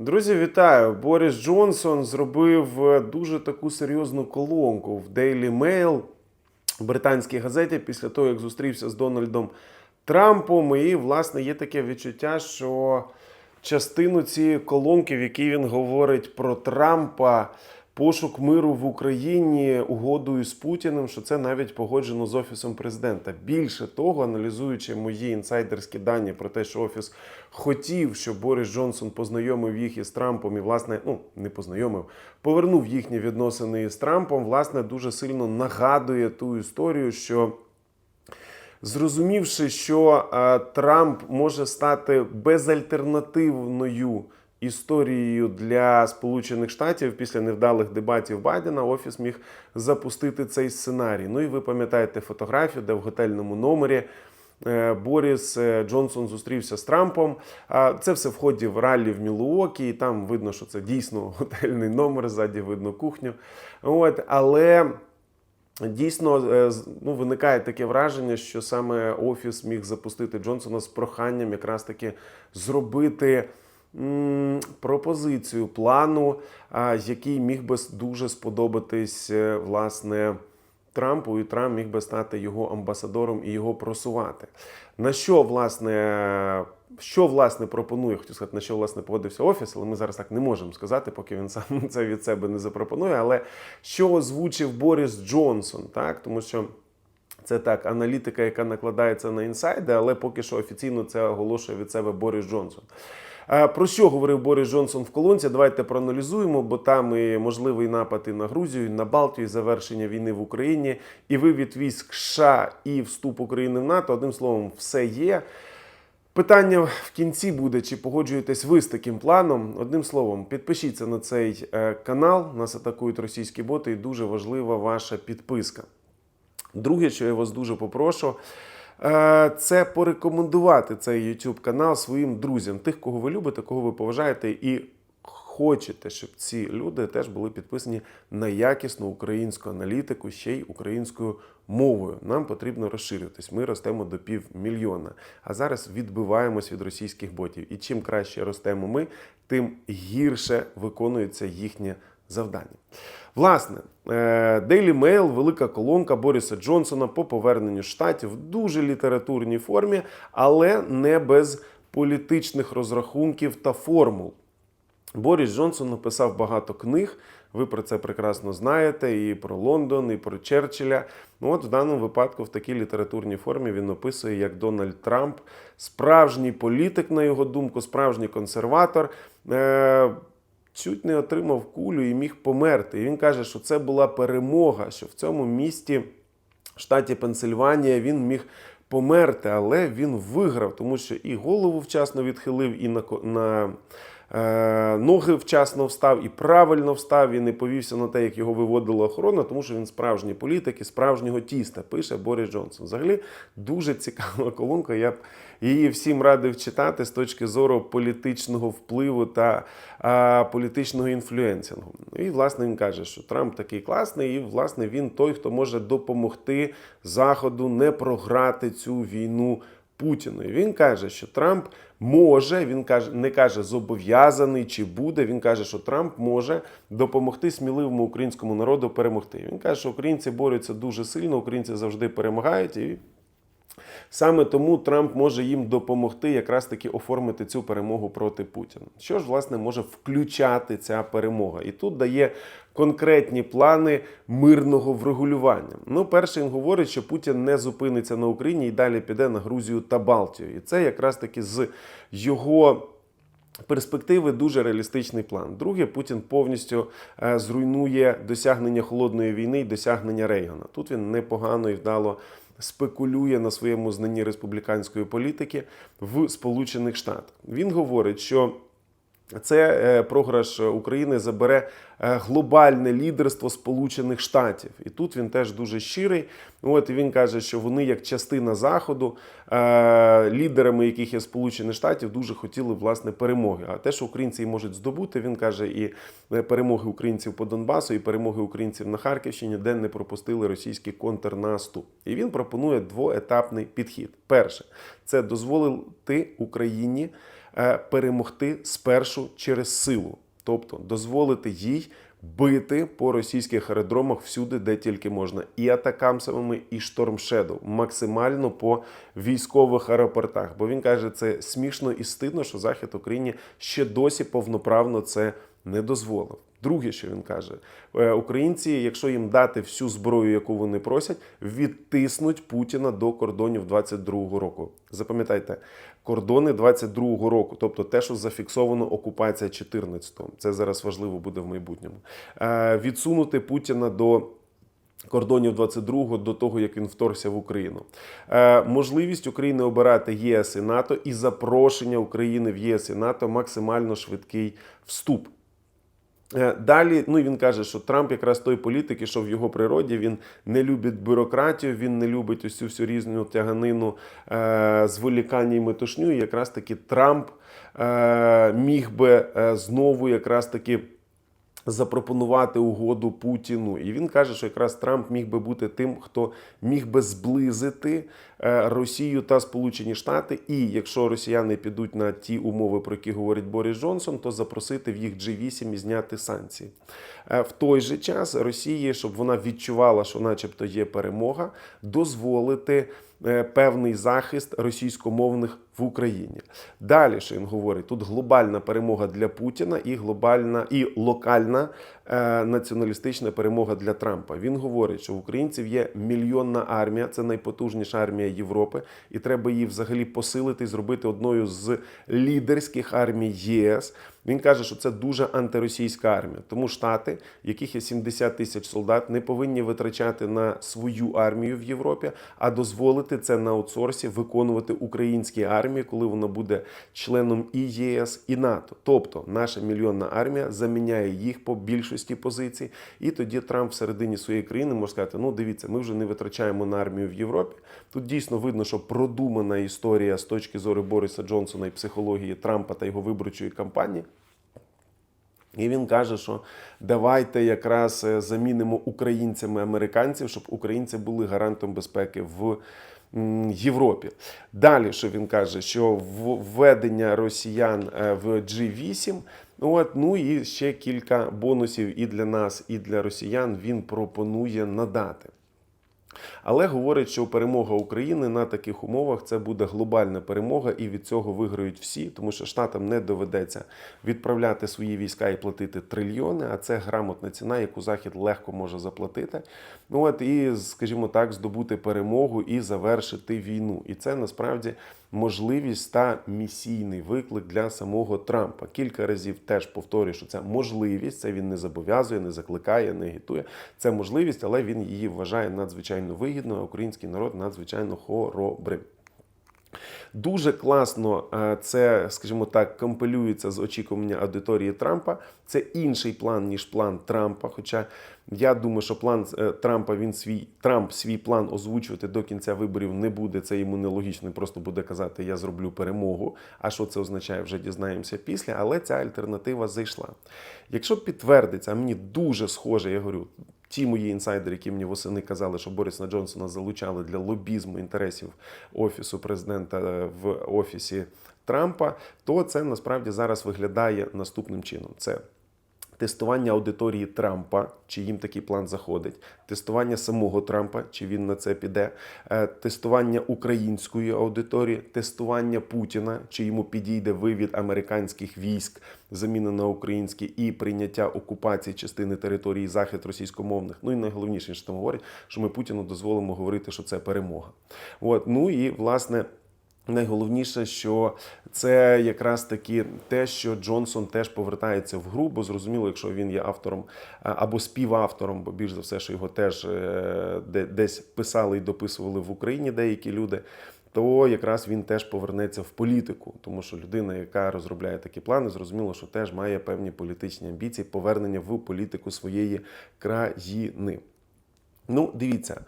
Друзі, вітаю! Борис Джонсон зробив е, дуже таку серйозну колонку в Daily Mail, британській газеті, після того, як зустрівся з Дональдом Трампом. І, власне, є таке відчуття, що частину цієї колонки, в якій він говорить про Трампа, пошук миру в Україні угодою з Путіним, що це навіть погоджено з офісом президента. Більше того, аналізуючи мої інсайдерські дані про те, що офіс хотів, щоб Борис Джонсон познайомив їх із Трампом, і власне, ну не познайомив, повернув їхні відносини із Трампом. Власне, дуже сильно нагадує ту історію, що. Зрозумівши, що е, Трамп може стати безальтернативною історією для Сполучених Штатів після невдалих дебатів Байдена, офіс міг запустити цей сценарій. Ну і ви пам'ятаєте фотографію, де в готельному номері. е, Борис е, Джонсон зустрівся з Трампом. Це все в ході в раллі в Мілуокі, і там видно, що це дійсно готельний номер, ззаді видно кухню. От, але Дійсно, е, ну, виникає таке враження, що саме офіс міг запустити Джонсона з проханням якраз таки зробити пропозицію плану, який міг би дуже сподобатись е, власне Трампу, і Трамп міг би стати його амбасадором і його просувати. На що власне, що власне пропонує, хотів сказати, на що власне погодився офіс, але ми зараз так не можемо сказати, поки він сам це від себе не запропонує. Але що озвучив Борис Джонсон, так тому що. Це так, аналітика, яка накладається на інсайди, але поки що офіційно це оголошує від себе Борис Джонсон. Е, Про що говорив Борис Джонсон в колонці? Давайте проаналізуємо, бо там і можливий напад і на Грузію, і на Балтію, і завершення війни в Україні, і вивід військ США і вступ України в НАТО. Одним словом, все є. Питання в кінці буде, чи погоджуєтесь ви з таким планом. Одним словом, підпишіться на цей е, канал. Нас атакують російські боти, і дуже важлива ваша підписка. Друге, що я вас дуже попрошу, це порекомендувати цей YouTube канал своїм друзям, тих, кого ви любите, кого ви поважаєте, і хочете, щоб ці люди теж були підписані на якісну українську аналітику, ще й українською мовою. Нам потрібно розширюватись. Ми ростемо до півмільйона. А зараз відбиваємось від російських ботів. І чим краще ростемо ми, тим гірше виконується їхнє завдання. Власне, е, Daily Mail, велика колонка Бориса Джонсона по поверненню штатів в дуже літературній формі, але не без політичних розрахунків та формул. Борис Джонсон написав багато книг. Ви про це прекрасно знаєте, і про Лондон, і про Черчилля. Ну от в даному випадку в такій літературній формі він описує, як Дональд Трамп, справжній політик, на його думку, справжній консерватор. Е- Чуть не отримав кулю і міг померти. І він каже, що це була перемога, що в цьому місті, в штаті Пенсильванія, він міг померти, але він виграв, тому що і голову вчасно відхилив, і на, на ноги вчасно встав, і правильно встав, і не повівся на те, як його виводила охорона, тому що він справжній політик і справжнього тіста, пише Борис Джонсон. Взагалі дуже цікава колонка. Я б її всім радив читати з точки зору політичного впливу та а, політичного інфлюенсингу. І власне він каже, що Трамп такий класний, і власне він той, хто може допомогти Заходу не програти цю війну. Путіну. І він каже, що Трамп може, він каже, не каже зобов'язаний чи буде. Він каже, що Трамп може допомогти сміливому українському народу перемогти. Він каже, що українці борються дуже сильно, українці завжди перемагають. І Саме тому Трамп може їм допомогти якраз таки оформити цю перемогу проти Путіна. Що ж, власне, може включати ця перемога? І тут дає конкретні плани мирного врегулювання. Ну, перше, він говорить, що Путін не зупиниться на Україні і далі піде на Грузію та Балтію. І це якраз таки з його. Перспективи дуже реалістичний план. Друге, Путін повністю е, зруйнує досягнення холодної війни і досягнення Рейгана. Тут він непогано і вдало спекулює на своєму знанні республіканської політики в Сполучених Штатах. Він говорить, що це е, програш України забере е, глобальне лідерство Сполучених Штатів. І тут він теж дуже щирий. От він каже, що вони, як частина заходу, е, лідерами яких є Сполучені Штатів, дуже хотіли власне перемоги. А те, що українці можуть здобути, він каже, і перемоги українців по Донбасу, і перемоги українців на Харківщині, де не пропустили російський контрнаступ. І він пропонує двоетапний підхід. Перше, це дозволити Україні перемогти спершу через силу, тобто дозволити їй бити по російських аеродромах всюди, де тільки можна, і атакамсами, і штормшеду, максимально по військових аеропортах. Бо він каже, це смішно і стидно, що Захід Україні ще досі повноправно це не дозволив. Друге, що він каже, е, українці, якщо їм дати всю зброю, яку вони просять, відтиснуть Путіна до кордонів 22-го року. Запам'ятайте, кордони 22-го року, тобто те, що зафіксовано окупація 14-го. Це зараз важливо буде в майбутньому. Е, Відсунути Путіна до. Кордонів 22-го до того, як він вторгся в Україну, е, можливість України обирати ЄС і НАТО і запрошення України в ЄС і НАТО максимально швидкий вступ. Е, Далі, ну він каже, що Трамп якраз той політик, і що в його природі він не любить бюрократію, він не любить усю всю різну тяганину е, зволікання і метушню. І якраз таки Трамп е, міг би е, знову якраз таки запропонувати угоду Путіну. І він каже, що якраз Трамп міг би бути тим, хто міг би зблизити е, Росію та Сполучені Штати. І якщо росіяни підуть на ті умови, про які говорить Борис Джонсон, то запросити в їх G8 і зняти санкції. Е, В той же час Росії, щоб вона відчувала, що, начебто, є перемога, дозволити. Е, Певний захист російськомовних в Україні. Далі що він говорить: тут глобальна перемога для Путіна і глобальна і локальна націоналістична перемога для Трампа. Він говорить, що в українців є мільйонна армія, це найпотужніша армія Європи, і треба її взагалі посилити зробити одною з лідерських армій ЄС. Він каже, що це дуже антиросійська армія. Тому штати, яких є 70 тисяч солдат, не повинні витрачати на свою армію в Європі, а дозволити це на аутсорсі виконувати українській армії, коли вона буде членом і ЄС, і НАТО. Тобто наша мільйонна армія заміняє їх по більшості позицій. І тоді Трамп всередині своєї країни може сказати: ну дивіться, ми вже не витрачаємо на армію в Європі. Тут дійсно видно, що продумана історія з точки зору Бориса Джонсона і психології Трампа та його виборчої кампанії. І він каже, що давайте якраз е, замінимо українцями американців, щоб українці були гарантом безпеки в Європі. Далі, що він каже, що введення росіян е, в G8, от, ну і ще кілька бонусів і для нас, і для росіян він пропонує надати. Але говорить, що перемога України на таких умовах це буде глобальна перемога, і від цього виграють всі, тому що штатам не доведеться відправляти свої війська і платити трильйони, а це грамотна ціна, яку Захід легко може заплатити. Ну от і, скажімо так, здобути перемогу і завершити війну. І це насправді можливість та місійний виклик для самого Трампа. Кілька разів теж повторюю, що це можливість. Це він не зобов'язує, не закликає, не агітує. Це можливість, але він її вважає надзвичайно вигідною. А Український народ надзвичайно хоробрим. Дуже класно е, це, скажімо так, компилюється з очікування аудиторії Трампа. Це інший план, ніж план Трампа. Хоча я думаю, що план е, Трампа він свій Трамп свій план озвучувати до кінця виборів не буде. Це йому нелогічно. Просто буде казати, я зроблю перемогу. А що це означає, вже дізнаємося після. Але ця альтернатива зайшла. Якщо підтвердиться, мені дуже схоже, я говорю. Ті мої інсайдери, які мені восени казали, що Бориса Джонсона залучали для лобізму інтересів офісу президента е, в офісі Трампа, то це насправді зараз виглядає наступним чином: це тестування аудиторії Трампа, чи їм такий план заходить, тестування самого Трампа, чи він на це піде, е, тестування української аудиторії, тестування Путіна, чи йому підійде вивід американських військ, заміна на українські, і прийняття окупації частини території захід російськомовних. Ну і найголовніше, що там говорять, що ми Путіну дозволимо говорити, що це перемога. От ну і власне. Найголовніше, що це якраз таки те, що Джонсон теж повертається в гру, бо зрозуміло, якщо він є автором або співавтором, бо більш за все, що його теж е, десь писали і дописували в Україні деякі люди. То якраз він теж повернеться в політику, тому що людина, яка розробляє такі плани, зрозуміло, що теж має певні політичні амбіції повернення в політику своєї країни. Ну, дивіться.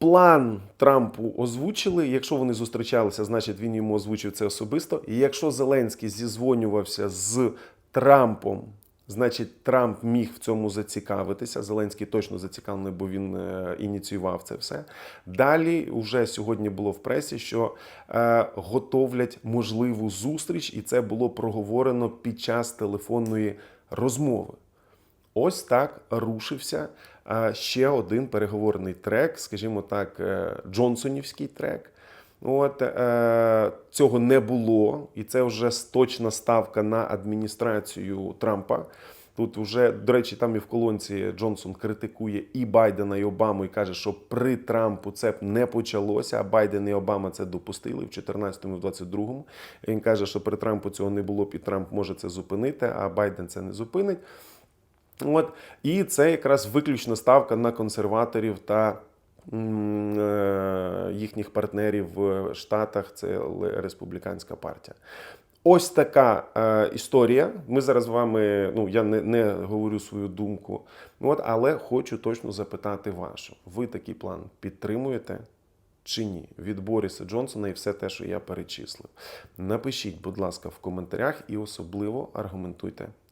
План Трампу озвучили. Якщо вони зустрічалися, значить він йому озвучив це особисто. І якщо Зеленський зізвонювався з Трампом Значить, Трамп міг в цьому зацікавитися. Зеленський точно зацікавлений, бо він е, ініціював це все. Далі, вже сьогодні було в пресі, що е, готовлять можливу зустріч, і це було проговорено під час телефонної розмови. Ось так рушився ще один переговорний трек, скажімо так, е, Джонсонівський трек. От е, цього не було, і це вже точна ставка на адміністрацію Трампа. Тут вже, до речі, там і в колонці Джонсон критикує і Байдена, і Обаму, і каже, що при Трампу це не почалося. А Байден і Обама це допустили в 14-му, в 22-му. Він каже, що при Трампу цього не було і Трамп може це зупинити, а Байден це не зупинить. От і це якраз виключна ставка на консерваторів та е, їхніх партнерів в Штатах. Це республіканська партія. Ось така е, історія. Ми зараз з вами. Ну я не, не говорю свою думку. От, але хочу точно запитати вашу. Ви такий план підтримуєте? Чи ні, від Бориса Джонсона і все те, що я перечислив. Напишіть, будь ласка, в коментарях і особливо аргументуйте,